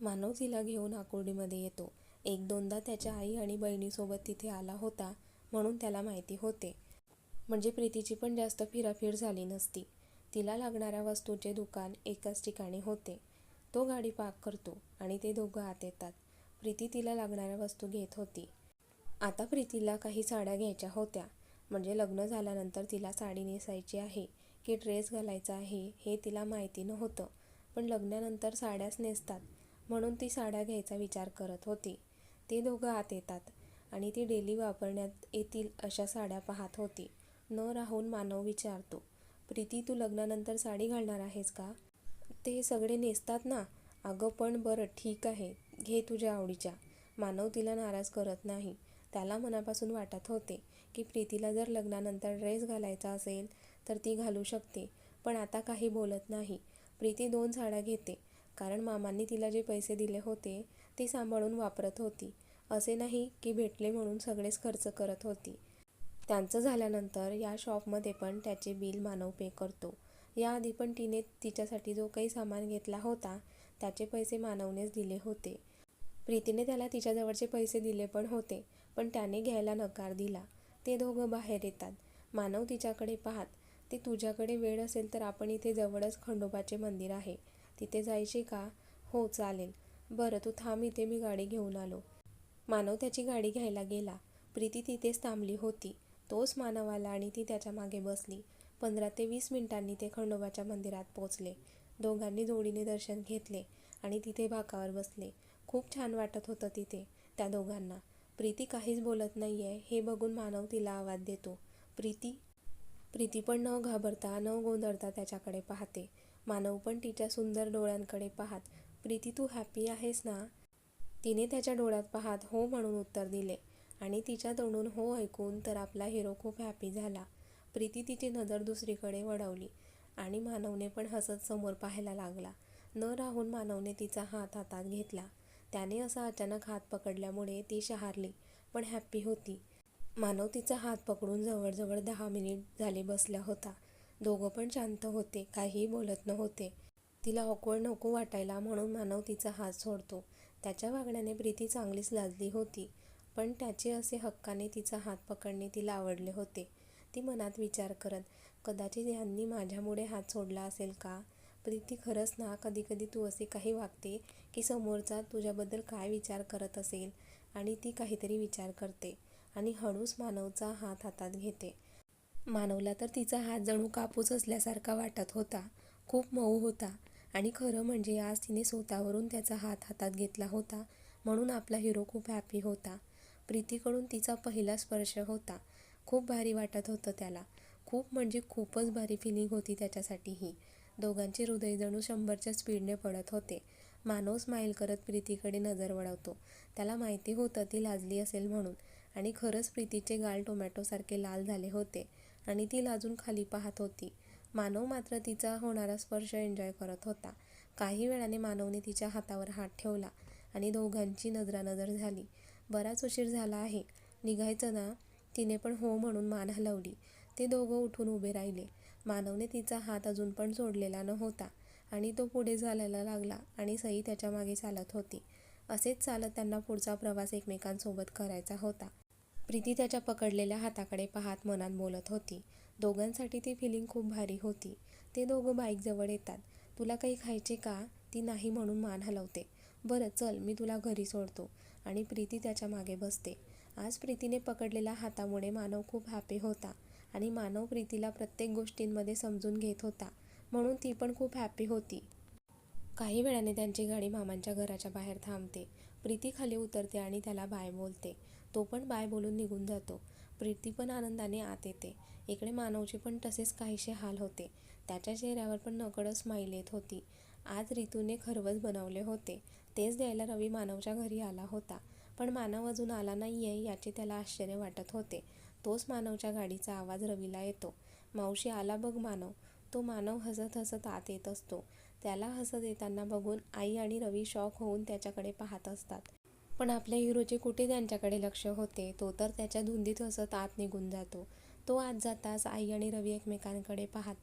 मानव तिला घेऊन आकुर्डीमध्ये येतो. एक दोनदा त्याच्या आई आणि बहिणीसोबत तिथे आला होता म्हणून त्याला माहिती होते. म्हणजे प्रीतीची पण जास्त फिराफिर झाली नसती. तिला लागणाऱ्या वस्तूचे दुकान एकाच ठिकाणी होते. तो गाडी पार्क करतो आणि ते दोघं आत येतात. प्रीती तिला लागणाऱ्या वस्तू घेत होती. आता प्रीतीला काही साड्या घ्यायच्या होत्या. म्हणजे लग्न झाल्यानंतर तिला साडी नेसायची आहे की ड्रेस घालायचा आहे हे तिला माहिती नव्हतं. पण लग्नानंतर साड्याच नेसतात म्हणून ती साड्या घ्यायचा विचार करत होती. ते दोघं आत येतात आणि ती डेली वापरण्यात येतील अशा साड्या पाहत होती. न राहून मानव विचारतो, प्रीती तू लग्नानंतर साडी घालणार आहेस का? ते सगळे नेसतात ना? अगं पण बरं ठीक आहे, घे तुझ्या आवडीच्या. मानव तिला नाराज करत नाही. त्याला मनापासून वाटत होते की प्रीतीला जर लग्नानंतर ड्रेस घालायचा असेल तर ती घालू शकते. पण आता काही बोलत नाही. प्रीती दोन साड्या घेते. कारण मामांनी तिला जे पैसे दिले होते ते सांभाळून वापरत होती. असे नाही की भेटले म्हणून सगळेच खर्च करत होती. त्यांचं झाल्यानंतर या शॉपमध्ये पण त्याचे बिल मानव पे करतो. याआधी पण तिने तिच्यासाठी जो काही सामान घेतला होता त्याचे पैसे मानवनेच दिले होते. प्रीतीने त्याला तिच्याजवळचे पैसे दिले पण होते पण त्याने घ्यायला नकार दिला. ते दोघं बाहेर येतात. मानव तिच्याकडे पाहात, ते तुझ्याकडे वेळ असेल तर आपण इथे जवळच खंडोबाचे मंदिर आहे, तिथे जायचे का? हो चालेल. बरं तू थांब इथे मी गाडी घेऊन आलो. मानव त्याची गाडी घ्यायला गेला. प्रीती तिथेच थांबली होती. तोच मानव आला आणि ती त्याच्यामागे बसली. पंधरा ते वीस मिनिटांनी ते खंडोबाच्या मंदिरात पोचले. दोघांनी जोडीने दर्शन घेतले आणि तिथे बाकावर बसले. खूप छान वाटत होतं तिथे त्या दोघांना. प्रीती काहीच बोलत नाहीये हे बघून मानव तिला आवाज देतो, प्रीती? प्रीती पण न घाबरता न गोंधळता त्याच्याकडे पाहते. मानव पण तिच्या सुंदर डोळ्यांकडे पाहात, प्रीती तू हॅपी आहेस ना? तिने त्याच्या डोळ्यात पाहात हो म्हणून उत्तर दिले. आणि तिच्या तोंडून हो ऐकून तर आपला हिरो खूप हॅपी झाला. प्रीती तिची नजर दुसरीकडे वळवली आणि मानवने पण हसत समोर पाहायला लागला. न राहून मानवने तिचा हात हातात घेतला. त्याने असा अचानक हात पकडल्यामुळे ती शहारली पण हॅप्पी होती. मानव तिचा हात पकडून जवळजवळ दहा मिनिट झाले बसला होता. दोघं पण शांत होते. काहीही बोलत नव्हते. तिला ऑकवर्ड नको वाटायला म्हणून मानव तिचा हात सोडतो. त्याच्या वागण्याने प्रीती चांगलीच लाजली होती. पण त्याचे असे हक्काने तिचा हात पकडणे तिला आवडले होते. ती मनात विचार करत, कदाचित यांनी माझ्यामुळे हात सोडला असेल का? प्रीती खरंच ना कधीकधी तू असे काही वागते की समोरचा तुझ्याबद्दल काय विचार करत असेल आणि ती काहीतरी विचार करते आणि हळूच मानवचा हात हातात घेते. मानवला तर तिचा हात जणू कापूस असल्यासारखा वाटत होता. खूप मऊ होता. आणि खरं म्हणजे आज तिने स्वतःवरून त्याचा हात हातात घेतला होता म्हणून आपला हिरो खूप हॅपी होता. प्रीतीकडून तिचा पहिला स्पर्श होता. खूप भारी वाटत होतं त्याला. खूप म्हणजे खूपच भारी फिलिंग होती त्याच्यासाठी ही. दोघांचे हृदय जणू शंभरच्या स्पीडने पडत होते. मानव स्माईल करत प्रीतीकडे नजर वळवतो. त्याला माहिती होतं ती लाजली असेल म्हणून. आणि खरंच प्रीतीचे गाल टोमॅटोसारखे लाल झाले होते आणि ती लाजून खाली पाहत होती. मानव मात्र तिचा होणारा स्पर्श एन्जॉय करत होता. काही वेळाने मानवने तिच्या हातावर हात ठेवला आणि दोघांची नजरानजर झाली. बराच उशीर झाला आहे, निघायचं ना? तिने पण हो म्हणून मान हलवली. ते दोघं उठून उभे राहिले. मानवने तिचा हात अजून पण सोडलेला नव्हता आणि तो पुढे चालायला लागला आणि सई त्याच्यामागे चालत होती. असेच चालत त्यांना पुढचा प्रवास एकमेकांसोबत करायचा होता. प्रीती त्याच्या पकडलेल्या हाताकडे पाहत मनात बोलत होती. दोघांसाठी ती फिलिंग खूप भारी होती. ते दोघं बाईकजवळ येतात. तुला काही खायचे का? ती नाही म्हणून मान हलवते. बरं चल मी तुला घरी सोडतो आणि प्रीती त्याच्यामागे बसते. आज प्रीतीने पकडलेल्या हातामुळे मानव खूप हॅपी होता आणि मानव प्रीतीला प्रत्येक गोष्टींमध्ये समजून घेत होता म्हणून ती पण खूप हॅपी होती. काही वेळाने त्यांची गाडी मामांच्या घराच्या बाहेर थांबते. प्रीती खाली उतरते आणि त्याला बाय बोलते. तो पण बाय बोलून निघून जातो. प्रीती पण आनंदाने आत येते. इकडे मानवचे पण तसेच काहीसे हाल होते. त्याच्या चेहऱ्यावर पण नकळत स्माईल येत होती. आज रितूने खरवस बनवले होते. तेच द्यायला रवी मानवच्या घरी आला होता. पण मानव अजून आला नाही आहे याचे त्याला आश्चर्य वाटत होते. तोच मानवच्या गाडीचा आवाज रवीला येतो. मावशी आला बघ मानव. तो मानव हसत हसत आत येत असतो. त्याला हसत येताना बघून आई आणि रवी शॉक होऊन त्याच्याकडे पाहत असतात. पण आपल्या हिरोचे कुठे त्यांच्याकडे लक्ष होते. तो तर त्याच्या धुंदीत हसत आत निघून जातो. तो आत जाताच आई आणि रवी एकमेकांकडे पाहात,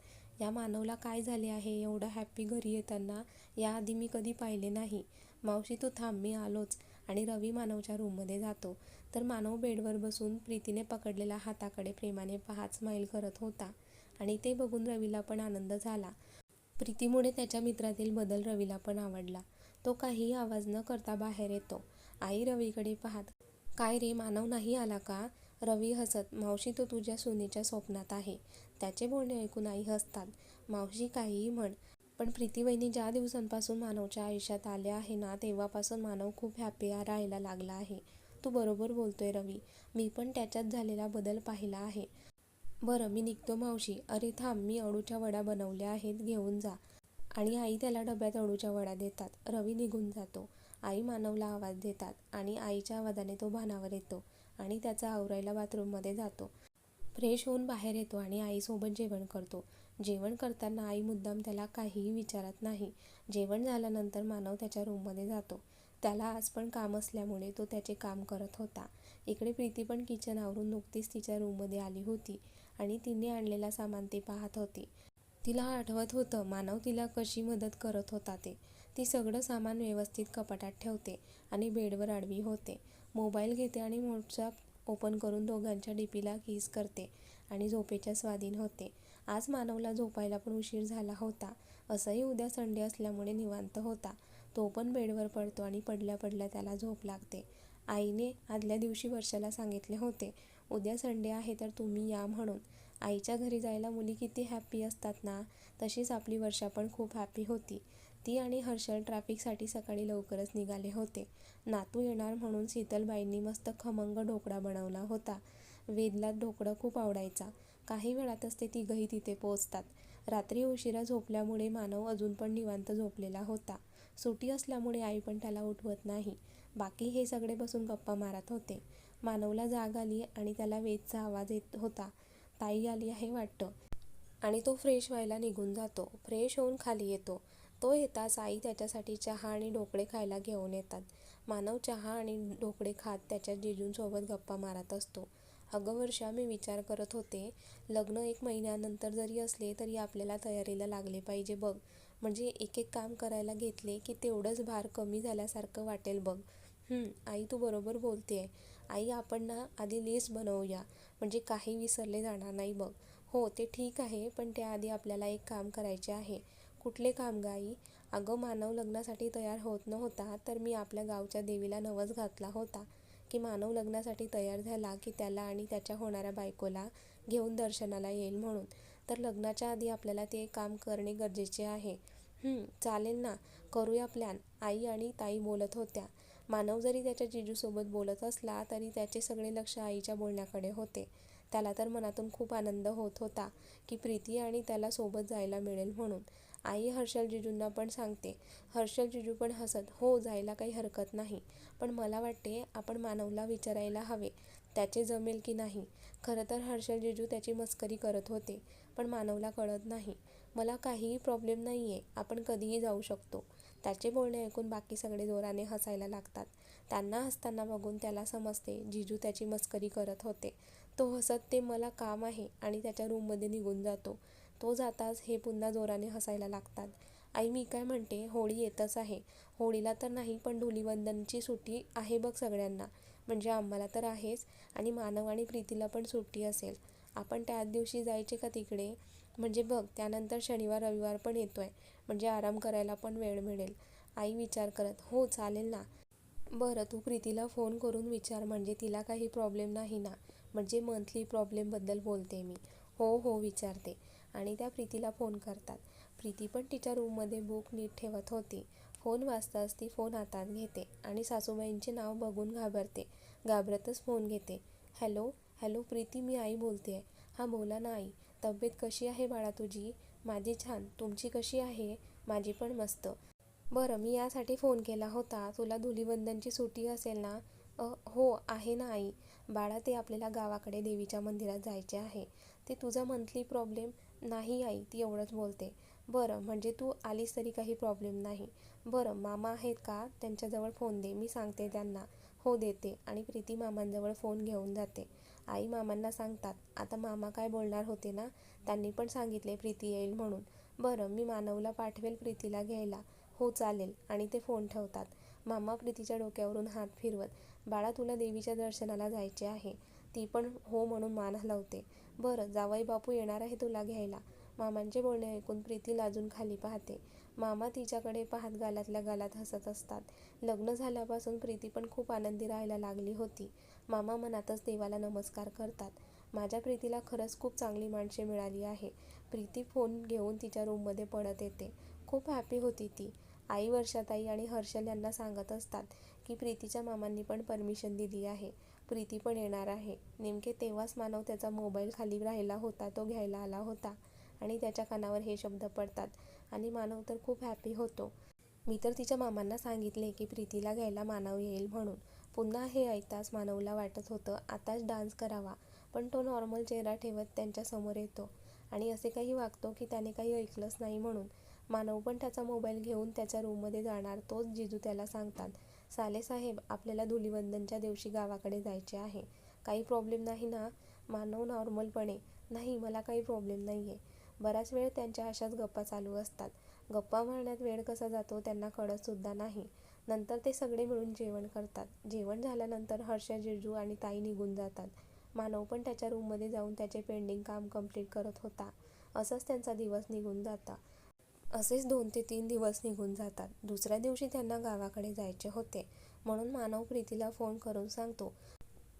या मानवला काय झाले आहे? एवढं हॅप्पी घरी येताना याआधी मी कधी पाहिले नाही. मावशी तू थांब मी आलोच. आणि रवी मानवच्या रूममध्ये जातो. तर मानव बेडवर बसून प्रीतीने पकडलेल्या हाताकडे प्रेमाने पाहत स्माईल करत होता. आणि ते बघून रवीला पण आनंद झाला. प्रीतीमुळे त्याच्या मित्रातील बदल रवीला पण आवडला. तो काहीही आवाज न करता बाहेर येतो. आई रवीकडे पाहत काय रे मानव नाही आला का? रवी हसत मावशी तो तुझ्या सुनेच्या स्वप्नात आहे. त्याचे बोलणे ऐकून आई हसतात. मावशी काहीही म्हण पण प्रीतीवहिनी ज्या दिवसांपासून मानवच्या आयुष्यात आले आहे ना तेव्हापासून मानव खूप हॅपी राहायला लागला आहे. तू बरोबर बोलतोय रवी. मी पण त्याच्यात झालेला बदल पाहिला आहे. बरं मी निघतो मावशी. अरे थांब मी अळूच्या वड्या बनवल्या आहेत घेऊन जा. आणि आई त्याला डब्यात अळूच्या वडा देतात. रवी निघून जातो. आई मानवला आवाज देतात आणि आईच्या आवाजाने तो भानावर येतो आणि त्याचा आवरायला बाथरूममध्ये जातो. फ्रेश होऊन बाहेर येतो आणि आईसोबत जेवण करतो. जेवण करताना आई मुद्दाम त्याला काहीही विचारत नाही. जेवण झाल्यानंतर मानव त्याच्या रूममध्ये जातो. त्याला आज पण काम असल्यामुळे तो त्याचे काम करत होता. इकडे प्रीती पण किचन आवरून नुकतीच तिच्या रूममध्ये आली होती आणि तिने आणलेला सामान ते पाहत होती. तिला आठवत होतं मानव तिला कशी मदत करत होता ते. ती सगळं सामान व्यवस्थित कपाटात ठेवते आणि बेडवर आडवी होते. मोबाईल घेते आणि व्हॉट्सॲप ओपन करून दोघांच्या डीपीला किस करते आणि झोपेच्या स्वाधीन होते. आज मानवला झोपायला पण उशीर झाला होता. असंही उद्या संडे असल्यामुळे निवांत होता. तो पण बेडवर पडतो आणि पडल्या पडल्या त्याला झोप लागते. आईने आदल्या दिवशी वर्षाला सांगितले होते उद्या संडे आहे तर तुम्ही या म्हणून. आईच्या घरी जायला मुली किती हॅप्पी असतात ना? तशीच आपली वर्षा पण खूप हॅप्पी होती. ती आणि हर्षल ट्रॅफिकसाठी सकाळी लवकरच निघाले होते. नातू येणार म्हणून शीतलबाईंनी मस्त खमंग ढोकळा बनवला होता. वेदला ढोकळं खूप आवडायचा. काही वेळातच ते तिघही तिथे पोहोचतात. रात्री उशिरा झोपल्यामुळे मानव अजून पण निवांत झोपलेला होता. सुटी असल्यामुळे आई पण त्याला उठवत नाही. बाकी हे सगळे बसून गप्पा मारत होते. मानवला जाग आली आणि त्याला वेदचा आवाज येत होता. ताई आली आहे वाटतं. आणि तो फ्रेश व्हायला निघून जातो. फ्रेश होऊन खाली येतो. तो येताच आई त्याच्यासाठी चहा आणि ढोकळे खायला घेऊन येतात. मानव चहा आणि ढोकळे खात त्याच्या जिजूंसोबत गप्पा मारत असतो. अगं वर्षा मी विचार करत होते लग्न एक महिन्यानंतर जरी असले तरी आपल्याला तयारीला लागले पाहिजे बघ. म्हणजे एक एक काम करायला घेतले की तेवढंच भार कमी झाल्यासारखं वाटेल बघ. आई तू बरोबर बोलते आहे आई आपण ना आधी लिस्ट बनवूया. म्हणजे काही विसरले जाणार नाही बघ. हो ते ठीक आहे पण त्याआधी आपल्याला एक काम करायचे आहे. कुठले काम गाई अगं मानव लग्नासाठी तयार होत नव्हता तर मी आपल्या गावच्या देवीला नवस घातला होता की मानव लग्नासाठी तयार झाला की त्याला आणि त्याच्या होणाऱ्या बायकोला घेऊन दर्शनाला येईल म्हणून. तर लग्नाच्या आधी आपल्याला ते काम करणे गरजेचे आहे. चालेल ना करूया प्लॅन आई आणि ताई बोलत होत्या. मानव जरी त्याच्या जिजूसोबत बोलत असला तरी त्याचे सगळे लक्ष आईच्या बोलण्याकडे होते. त्याला तर मनातून खूप आनंद होत होता की प्रीती आणि त्याला सोबत जायला मिळेल म्हणून. आई हर्षल जिजूंना पण सांगते हर्षल जिजू पण हसत हो जायला काही हरकत नाही. पण मला वाटते आपण मानवला विचारायला हवे त्याचे जमेल की नाही. खरं तर हर्षल जिजू त्याची मस्करी करत होते पण मानवला कळत नाही. मला काहीही प्रॉब्लेम नाही आहे आपण कधीही जाऊ शकतो. त्याचे बोलणे ऐकून बाकी सगळे जोराने हसायला लागतात. त्यांना हसताना बघून त्याला समजते जिजू त्याची मस्करी करत होते. तो हसत ते मला काम आहे आणि त्याच्या रूममध्ये निघून जातो. तो जाताच हे पुन्हा जोराने हसायला लागतात. आई मी काय म्हणते? होळी येतच आहे. होळीला तर नाही पण धुलीवंदनची सुट्टी आहे बघ सगळ्यांना. म्हणजे आम्हाला तर आहेच आणि मानव आणि प्रीतीला पण सुट्टी असेल. आपण त्याच दिवशी जायचे का तिकडे? म्हणजे बघ त्यानंतर शनिवार रविवार पण येतोय. म्हणजे आराम करायला पण वेळ मिळेल. आई विचार करत हो चालेल ना. बरं तू प्रीतीला फोन करून विचार म्हणजे तिला काही प्रॉब्लेम नाही ना? म्हणजे मंथली प्रॉब्लेमबद्दल बोलते मी. हो हो विचारते. आणि त्या प्रीतीला फोन करतात. प्रीती पण तिच्या रूममध्ये बुक नीट ठेवत होती. फोन वाजताच ती फोन हातात घेते आणि सासूबाईंचे नाव बघून घाबरते. घाबरतच फोन घेते. हॅलो हॅलो प्रीती मी आई बोलते आहे हां बोला ना आई. तब्येत कशी आहे बाळा तुझी? माझी छान. तुमची कशी आहे? माझी पण मस्त. बरं मी यासाठी फोन केला होता. तुला धुलीवंदनची सुट्टी असेल ना? हो आहे ना आई. बाळा ते आपल्याला गावाकडे देवीच्या मंदिरात जायचे आहे. ते तुझा मंथली प्रॉब्लेम नाही आई ती एवढंच बोलते. बरं म्हणजे तू आलीस तरी काही प्रॉब्लेम नाही. बरं मामा आहेत का? त्यांच्याजवळ फोन दे मी सांगते त्यांना. हो देते. आणि प्रीती मामांजवळ फोन घेऊन जाते. आई मामांना सांगतात आता मामा काय बोलणार होते ना? त्यांनी पण सांगितले प्रीती येईल म्हणून. बरं मी मानवला पाठवेल प्रीतीला घ्यायला. हो चालेल. आणि ते फोन ठेवतात. मामा प्रीतीच्या डोक्यावरून हात फिरवत बाळा तुला देवीच्या दर्शनाला जायचे आहे. ती पण हो म्हणून मान हलवते. बरं जावई बापू येणार आहे तुला घ्यायला. मामांचे बोलणे ऐकून प्रीती लाजून खाली पाहते. मामा तिच्याकडे पाहत गालातल्या गालात हसत असतात. लग्न झाल्यापासून प्रीती पण खूप आनंदी राहायला लागली होती. मामा मनातच देवाला नमस्कार करतात. माझ्या प्रीतीला खरंच खूप चांगली माणसे मिळाली आहे. प्रीती फोन घेऊन तिच्या रूममध्ये पडत येते. खूप हॅपी होती ती. आई वर्षाताई आणि हर्षल यांना सांगत असतात. की प्रीतीच्या मामांनी पण परमिशन दिली आहे. प्रीती पण येणार आहे. नेमके तेव्हाच मानव त्याचा मोबाईल खाली राहिला होता तो घ्यायला आला होता आणि त्याच्या कानावर हे शब्द पडतात आणि मानव तर खूप हॅपी होतो. मी तर तिच्या मामांना सांगितले की प्रीतीला घ्यायला मानव येईल म्हणून. पुन्हा हे ऐकताच मानवला वाटत होतं आताच डान्स करावा. पण तो नॉर्मल चेहरा ठेवत त्यांच्यासमोर येतो आणि असे काही वागतो की त्याने काही ऐकलंच नाही म्हणून. मानव पण त्याचा मोबाईल घेऊन त्याच्या रूममध्ये जाणार तोच जिजू त्याला सांगतात. सालेसाहेब आपल्याला धुलीवंदनच्या दिवशी गावाकडे जायचे आहे. काही प्रॉब्लेम नाही ना? मानव नॉर्मलपणे. नाही मला काही प्रॉब्लेम नाही आहे बराच वेळ त्यांच्या अशाच गप्पा चालू असतात. गप्पा मारण्यात वेळ कसा जातो त्यांना कळतसुद्धा नाही. नंतर ते सगळे मिळून जेवण करतात. जेवण झाल्यानंतर हर्ष जिजू आणि ताई निघून जातात. मानव पण त्याच्या रूममध्ये जाऊन त्याचे पेंडिंग काम कंप्लीट करत होता. असंच त्यांचा दिवस निघून जाता. असेच दोन ते तीन दिवस निघून जातात. दुसऱ्या दिवशी त्यांना गावाकडे जायचे होते. म्हणून मानव प्रीतीला फोन करून सांगतो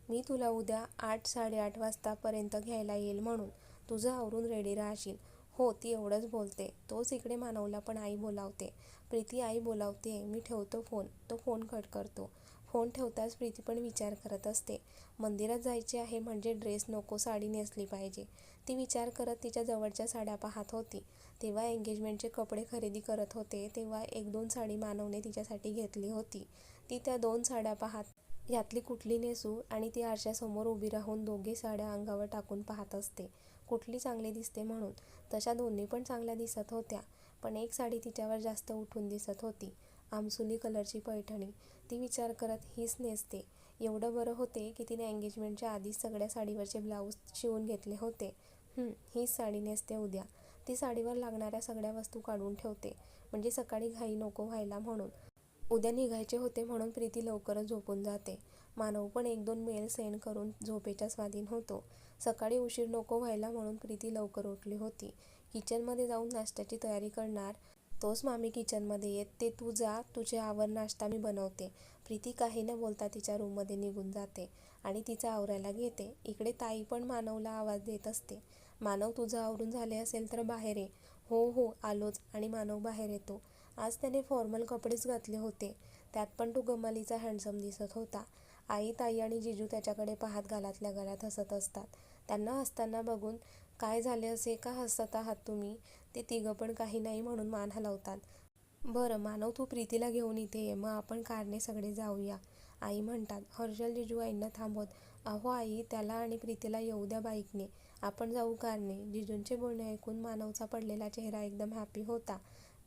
मी तुला उद्या आठ साडेआठ वाजतापर्यंत घ्यायला येईल म्हणून. तुझं आवरून रेडी राहशील. हो ती एवढंच बोलते. तोच इकडे मानवला पण आई बोलावते. प्रीती आई बोलावते. मी ठेवतो फोन. तो फोन कट करतो. फोन ठेवताच प्रीती पण विचार करत असते. मंदिरात जायचे आहे म्हणजे ड्रेस नको साडी नेसली पाहिजे. ती विचार करत तिच्या जवळच्या साड्या पाहत होती. तेव्हा एंगेजमेंटचे कपडे खरेदी करत होते तेव्हा एक दोन साडी मानवने तिच्यासाठी घेतली होती. ती त्या दोन साड्या पाहत यातली कुठली नेसू आणि ती आरशासमोर उभी राहून दोघी साड्या अंगावर टाकून पाहत असते. कुठली चांगली दिसते म्हणून. तशा दोन्ही पण चांगल्या दिसत होत्या पण एक साडी तिच्यावर जास्त उठून दिसत होती आमसुली कलरची पैठणी. ती विचार करत हीच नेसते. एवढं बरं होते की तिने एंगेजमेंटच्या आधीच सगळ्या साडीवरचे ब्लाऊज शिवून घेतले होते. हीच साडी नेसते उद्या. ती साडीवर लागणाऱ्या सगळ्या वस्तू काढून ठेवते. म्हणजे सकाळी घाई नको व्हायला म्हणून. उद्या निघायचे होते म्हणून प्रीती लवकरच झोपून जाते. मानव पण एक दोन मेल सेंड करून झोपेच्या स्वाधीन होतो. सकाळी उशीर नको व्हायला म्हणून प्रीती लवकर उठली होती. किचनमध्ये जाऊन नाश्त्याची तयारी करणार. तोच मामी किचनमध्ये येत ते तू जा तुझे आवर नाश्ता मी बनवते. प्रीती काही न बोलता तिच्या रूममध्ये निघून जाते आणि तिचा आवरायला घेते. इकडे ताई पण मानवला आवाज देत असते. मानव तुझं आवरून झाले असेल तर बाहेर ये. हो हो आलोच आणि मानव बाहेर येतो. आज त्याने फॉर्मल कपडेच घातले होते. त्यात पण तो गमालीचा हँडसम दिसत होता. आई ताई आणि जिजू त्याच्याकडे पाहत गालातल्या गालात हसत असतात. त्यांना हसताना बघून काय झाले असे? का हसत आहात तुम्ही? ते तिघं पण काही नाही म्हणून मान हलवतात. बरं मानव तू प्रीतीला घेऊन इथे ये. मग आपण कारने सगळे जाऊया. आई म्हणतात. हर्षल जिजू आईंना थांबवत. अहो आई त्याला आणि प्रीतीला येऊ द्या बाईकने. आपण जाऊ कारने जिजूंचे बोलणे ऐकून मानवचा पडलेला चेहरा एकदम हॅपी होता.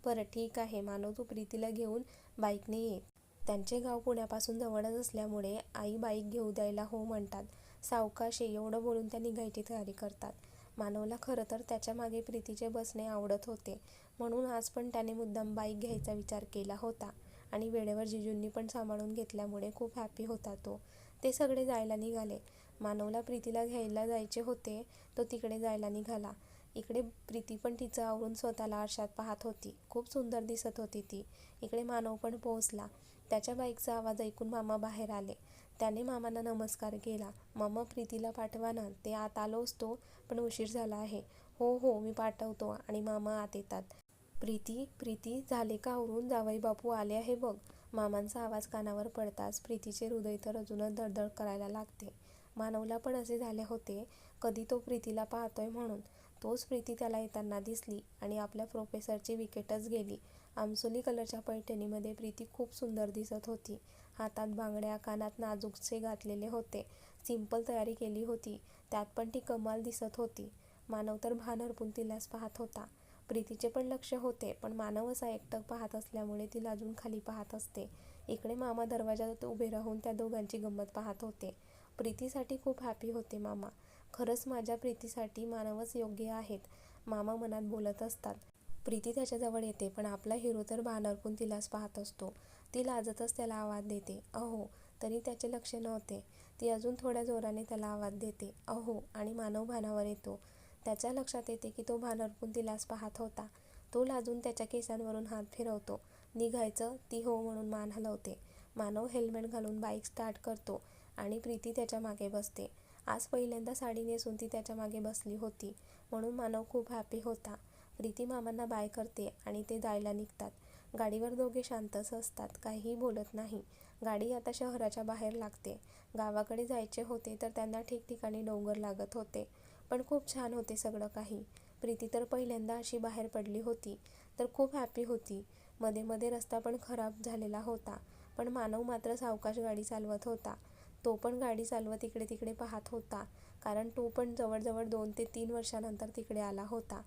बरं ठीक आहे. मानव तू प्रीतीला घेऊन बाईकने ये. त्यांचे गाव पुण्यापासून जवळच असल्यामुळे आई बाईक घेऊ द्यायला हो म्हणतात. सावकाशे एवढं बोलून त्या निघायची तयारी करतात. मानवला खरं तर त्याच्यामागे प्रीतीचे बसणे आवडत होते. म्हणून आज पण त्याने मुद्दाम बाईक घ्यायचा विचार केला होता. आणि वेळेवर जिजूंनी पण सांभाळून घेतल्यामुळे खूप हॅपी होता तो. ते सगळे जायला निघाले. मानवला प्रीतीला घ्यायला जायचे होते तो तिकडे जायला निघाला. इकडे प्रीती पण तिचं आवरून स्वतःला आरशात पाहत होती. खूप सुंदर दिसत होती ती. इकडे मानव पण पोहोचला. त्याच्या बाईकचा आवाज ऐकून मामा बाहेर आले. त्याने मामांना नमस्कार केला. मामा प्रीतीला पाठवा ना ते आत आलो असतो पण उशीर झाला आहे. हो हो मी पाठवतो आणि मामा आत येतात. प्रीती प्रीती झाले का आवरून? जावई बापू आले आहे बघ. मामांचा आवाज कानावर पडताच प्रीतीचे हृदय तर अजूनच धडधड करायला लागते. मानवला पण असे झाले होते. कधी तो प्रीतीला पाहतोय म्हणून. तोच प्रीती त्याला येताना दिसली आणि आपल्या प्रोफेसरची विकेटच गेली. आमसोली कलरच्या पैठणीमध्ये प्रीती खूप सुंदर दिसत होती. हातात बांगड्या कानात नाजूकसे घातलेले होते. सिंपल तयारी केली होती. त्यात पण ती कमाल दिसत होती. मानव तर भान हरपून तिलाच पाहत होता. प्रीतीचे पण लक्ष होते पण मानव असा एकटक पाहत असल्यामुळे तिला अजून खाली पाहत असते. इकडे मामा दरवाजात उभे राहून त्या दोघांची गंमत पाहत होते. प्रीतीसाठी खूप हॅपी होते मामा. खरंच माझ्या प्रीतीसाठी मानवच योग्य आहेत. मामा मनात बोलत असतात प्रीती त्याच्याजवळ येते पण आपला हिरो तर भानारपून तिलाच पाहत असतो. ती लाजतच त्याला आवाज देते. अहो तरी त्याचे लक्ष नव्हते. ती अजून थोड्या जोराने त्याला आवाज देते. अहो आणि मानव भानावर येतो. त्याच्या लक्षात येते की तो भानरकून तिलाच पाहत होता. तो लाजून त्याच्या केसांवरून हात फिरवतो. निघायचं ती हो म्हणून मान हलवते. मानव हेल्मेट घालून बाईक स्टार्ट करतो. आणि प्रीती त्याच्यामागे बसते. आज पहिल्यांदा साडी नेसून ती त्याच्यामागे बसली होती म्हणून मानव खूप हॅपी होता. प्रीती मामांना बाय करते आणि ते जायला निघतात. गाडीवर दोघे शांतच असतात काहीही बोलत नाही. गाडी आता शहराच्या बाहेर लागते. गावाकडे जायचे होते तर त्यांना ठिकठिकाणी डोंगर लागत होते पण खूप छान होते सगळं काही. प्रीती तर पहिल्यांदा अशी बाहेर पडली होती तर खूप हॅपी होती. मध्ये मध्ये रस्ता पण खराब झालेला होता पण मानव मात्र सावकाश गाडी चालवत होता. तो पण गाडी चालवत इकडे तिकडे पाहत होता. कारण तो पण जवळजवळ दोन ते तीन वर्षानंतर तिकडे आला होता.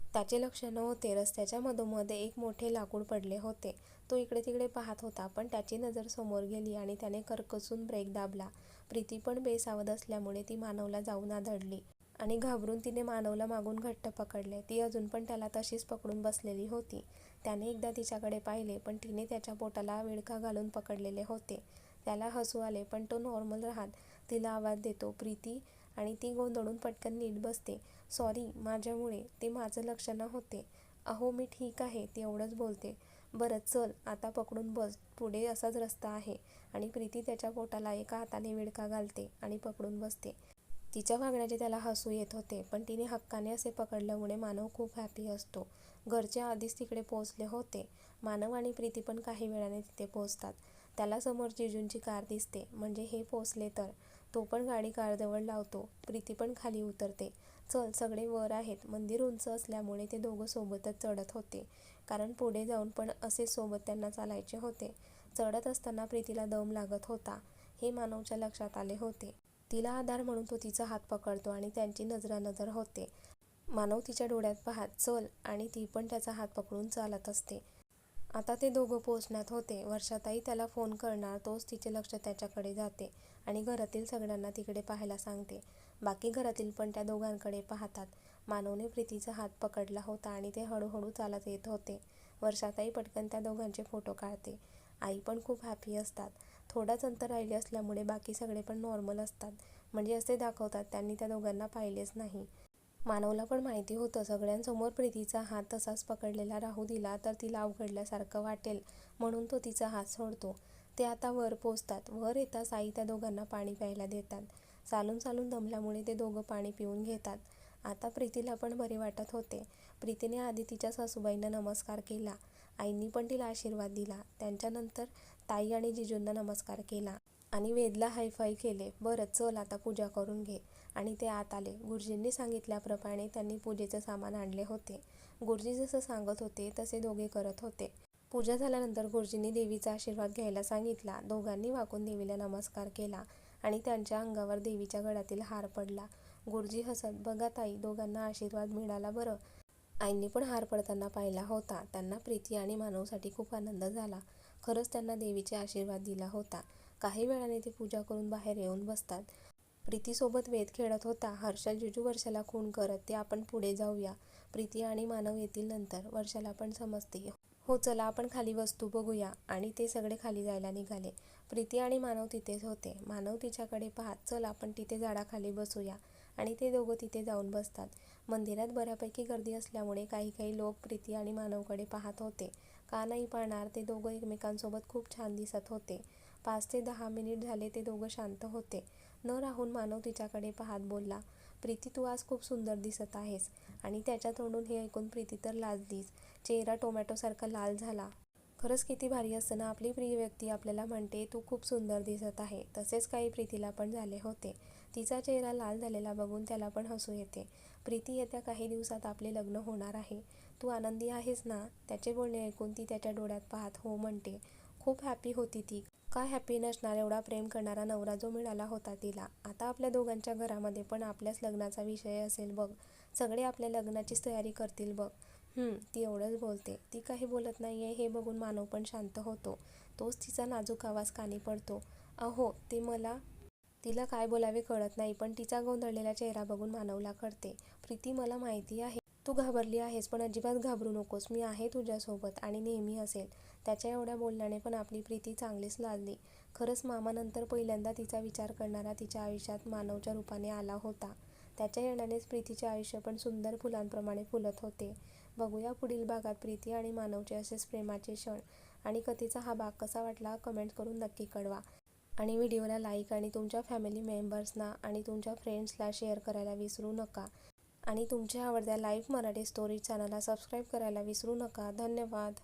त्याचे लक्ष नव्हते. रस्त्याच्या मधोमध एक मोठे लाकूड पडले होते. तो इकडे तिकडे पाहत होता पण त्याची नजर समोर गेली आणि त्याने करकसून ब्रेक दाबला. प्रीती पण बेसावध असल्यामुळे ती मानवला जाऊन आदळली आणि घाबरून तिने मानवला मागून घट्ट पकडले. ती अजून पण त्याला तशीच पकडून बसलेली होती. त्याने एकदा तिच्याकडे पाहिले पण तिने त्याच्या पोटाला विळखा घालून पकडलेले होते. त्याला हसू आले पण तो नॉर्मल राहत तिला आवाज देतो प्रीती आणि ती गोंधळून पटकन नीट बसते. सॉरी माझ्यामुळे ते माझं लक्ष न होते अहो मी ठीक आहे ते एवढंच बोलते. बरं चल आता पकडून बस. पुढे असाच रस्ता आहे. आणि प्रीती त्याच्या पोटाला एका हाताने विडका घालते आणि पकडून बसते. तिच्या वागण्याचे त्याला हसू येत होते पण तिने हक्काने असे पकडल्यामुळे मानव खूप हॅपी असतो. घरचे आधीच तिकडे पोहोचले होते. मानव आणि प्रीती पण काही वेळाने तिथे पोहोचतात. त्याला समोर जिजूंची कार दिसते. म्हणजे हे पोचले तर. तो पण गाडी कारजवळ लावतो. प्रीती पण खाली उतरते. चल सगळे वर आहेत. मंदिर उंच असल्यामुळे ते दोघं सोबतच चढत होते. कारण पुढे जाऊन पण असे सोबत त्यांना चालायचे होते. चढत असताना प्रीतीला दम लागत होता. हे मानवच्या लक्षात आले होते. तिला आधार म्हणून तो तिचा हात पकडतो आणि त्यांची नजरानजर होते. मानव तिच्या डोळ्यात पाहत चल आणि ती पण त्याचा हात पकडून चालत असते. आता ते दोघं पोचण्यात होते. वर्षाताई त्याला फोन करणार तोच तिचे लक्ष त्याच्याकडे जाते आणि घरातील सगळ्यांना तिकडे पाहायला सांगते. बाकी घरातील पण त्या दोघांकडे पाहतात. मानवने प्रीतीचा हात पकडला होता आणि ते हळूहळू चालत येत होते. वर्षाताई पटकन त्या दोघांचे फोटो काढते. आई पण खूप हॅपी असतात. थोडाच अंतर राहिले असल्यामुळे बाकी सगळे पण नॉर्मल असतात. म्हणजे असे दाखवतात त्यांनी त्या दोघांना पाहिलेच नाही. मानवला पण माहिती होतं. सगळ्यांसमोर प्रीतीचा हात तसाच पकडलेला राहू दिला तर तिला अवघडल्यासारखं वाटेल म्हणून तो तिचा हात सोडतो. ते आता वर पोचतात. वर येताच आई त्या दोघांना पाणी प्यायला देतात. चालून चालून दमल्यामुळे ते दोघं पाणी पिऊन घेतात. आता प्रीतीला पण बरे वाटत होते. प्रीतीने आधी तिच्या सासूबाईंना नमस्कार केला. आईंनी पण तिला आशीर्वाद दिला. त्यांच्यानंतर ताई आणि जिजूंना नमस्कार केला आणि वेदला हायफाय केले. बरं चल आता पूजा करून घे. आणि ते आत आले. गुरुजींनी सांगितल्याप्रमाणे त्यांनी पूजेचं सामान आणले होते. गुरुजी जसं सांगत होते तसे दोघे करत होते. पूजा झाल्यानंतर गुरुजींनी देवीचा आशीर्वाद घ्यायला सांगितला. दोघांनी वाकून देवीला नमस्कार केला आणि त्यांच्या अंगावर देवीच्या गळ्यातील हार पडला. गुरुजी हसत बघा ताई दोघांना आशीर्वाद मिळाला बरं. आईंनी पण हार पडताना पाहिला होता. त्यांना प्रीती आणि मानवसाठी खूप आनंद झाला. खरंच त्यांना देवीचे आशीर्वाद दिला होता. काही वेळाने ते पूजा करून बाहेर येऊन बसतात. प्रीतीसोबत वेद खेळत होता. हर्षा जुजू वर्षाला खून करत ते आपण पुढे जाऊया. प्रीती आणि मानव येतील नंतर वर्षाला पण समजते. हो चला आपण खाली वस्तू बघूया. आणि ते सगळे खाली जायला निघाले. प्रीती आणि मानव तिथेच होते. मानव तिच्याकडे पाहत चल आपण तिथे झाडाखाली बसूया. आणि ते दोघं तिथे जाऊन बसतात. मंदिरात बऱ्यापैकी गर्दी असल्यामुळे काही काही लोक प्रीती आणि मानवकडे पाहत होते. का नाही पाहणार? ते दोघं एकमेकांसोबत खूप छान दिसत होते. पाच ते दहा मिनिट झाले ते दोघं शांत होते. न राहून मानव तिच्याकडे पाहत बोलला प्रीती तू आज खूप सुंदर दिसत आहेस आणि त्याच्या तोंडून हे ऐकून प्रीती तर लाजलीच. चेहरा टोमॅटोसारखा लाल झाला. खरंच किती भारी असतं ना आपली प्रिय व्यक्ती आपल्याला म्हणते तू खूप सुंदर दिसत आहे. तसेच काही प्रीतीला पण झाले होते. तिचा चेहरा लाल झालेला बघून त्याला पण हसू येते. प्रीती येत्या काही दिवसात आपले लग्न होणार आहे. तू आनंदी आहेस ना? त्याचे बोलणे ऐकून ती त्याच्या डोळ्यात पाहत हो म्हणते. खूप हॅपी होती ती. का हॅपी नसणार एवढा प्रेम करणारा नवरा जो मिळाला होता तिला? आता आपल्या दोघांच्या घरामध्ये पण आपल्याच लग्नाचा विषय असेल बघ. सगळे आपल्या लग्नाचीच तयारी करतील बघ. ती एवढंच बोलते. ती काही बोलत नाही आहे हे बघून मानव पण शांत होतो. तोच तिचा नाजूक आवाज कानी पडतो. अहो ते मला तिला काय बोलावे कळत नाही पण तिचा गोंधळलेला चेहरा बघून मानवला कळते. प्रीती मला माहिती आहे तू घाबरली आहेस पण अजिबात घाबरू नकोस. मी आहे तुझ्यासोबत आणि नेहमी असेल. त्याच्या एवढ्या बोलण्याने पण आपली प्रीती चांगलीच लाजली खरंच मामानंतर पहिल्यांदा तिचा विचार करणारा तिच्या आयुष्यात मानवच्या रूपाने आला होता. त्याच्या येण्यानेच प्रीतीचे आयुष्य पण सुंदर फुलांप्रमाणे फुलत होते. बघूया पुढील भागात प्रीती आणि मानवचे असेच प्रेमाचे क्षण आणि कथेचा हा भाग कसा वाटला कमेंट करून नक्की कळवा. आणि व्हिडिओला लाईक आणि तुमच्या फॅमिली मेंबर्सना आणि तुमच्या फ्रेंड्सला शेअर करायला विसरू नका. आणि तुमच्या आवडत्या लाईव्ह मराठी स्टोरीज चॅनलला सबस्क्राईब करायला विसरू नका. धन्यवाद.